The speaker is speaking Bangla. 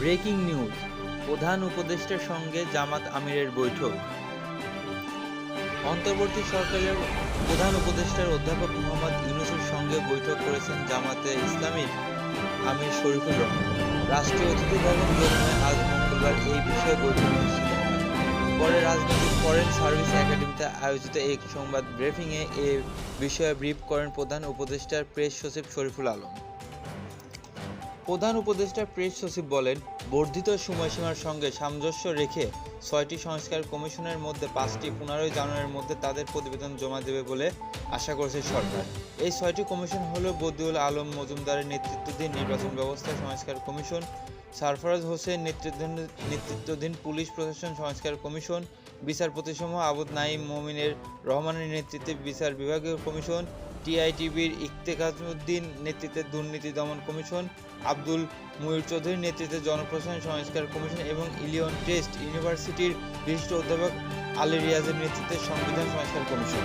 ব্রেকিং নিউজ, প্রধান উপদেষ্টার সঙ্গে জামাত আমিরের বৈঠক। অন্তর্বর্তী সরকারের প্রধান উপদেষ্টার অধ্যাপক মোহাম্মদ ইউনুসের সঙ্গে বৈঠক করেছেন জামাতে ইসলামীর আমির শরীফুর রহমান। রাষ্ট্রীয় অতিথি ভবন যমুনায় আজ মঙ্গলবার এই বিষয়ে বৈঠক অনুষ্ঠিত হয়। পরে রাজনৈতিক ফরেন সার্ভিস একাডেমিতে আয়োজিত এক সংবাদ ব্রিফিংয়ে এ বিষয়ে ব্রিফ করেন প্রধান উপদেষ্টার প্রেস সচিব শরীফুল আলম। প্রধান উপদেষ্টা প্রেস সচিব বলেন, বর্ধিত সময়সীমার সঙ্গে সামঞ্জস্য রেখে ছয়টি সংস্কার কমিশনের মধ্যে পাঁচটি পনেরোই জানুয়ারির মধ্যে তাদের প্রতিবেদন জমা দেবে বলে আশা করছে সরকার। এই ছয়টি কমিশন হল বদিউল আলম মজুমদারের নেতৃত্বাধীন নির্বাচন ব্যবস্থা সংস্কার কমিশন, সারফরাজ হোসেন নেতৃত্বাধীন নেতৃত্বাধীন পুলিশ প্রশাসন সংস্কার কমিশন, বিচারপতিসমূহ আবুদ নাইম মমিনের রহমানের নেতৃত্বে বিচার বিভাগীয় কমিশন টিআইটিবির ইফতেখাজউদ্দিন নেতৃত্বে দুর্নীতি দমন কমিশন, আব্দুল ময়ূর চৌধুরীর নেতৃত্বে জনপ্রশাসন সংস্কার কমিশন এবং ইলিয়ন টেস্ট ইউনিভার্সিটির বিশিষ্ট অধ্যাপক আলী রিয়াজের নেতৃত্বে সংবিধান সংস্কার কমিশন।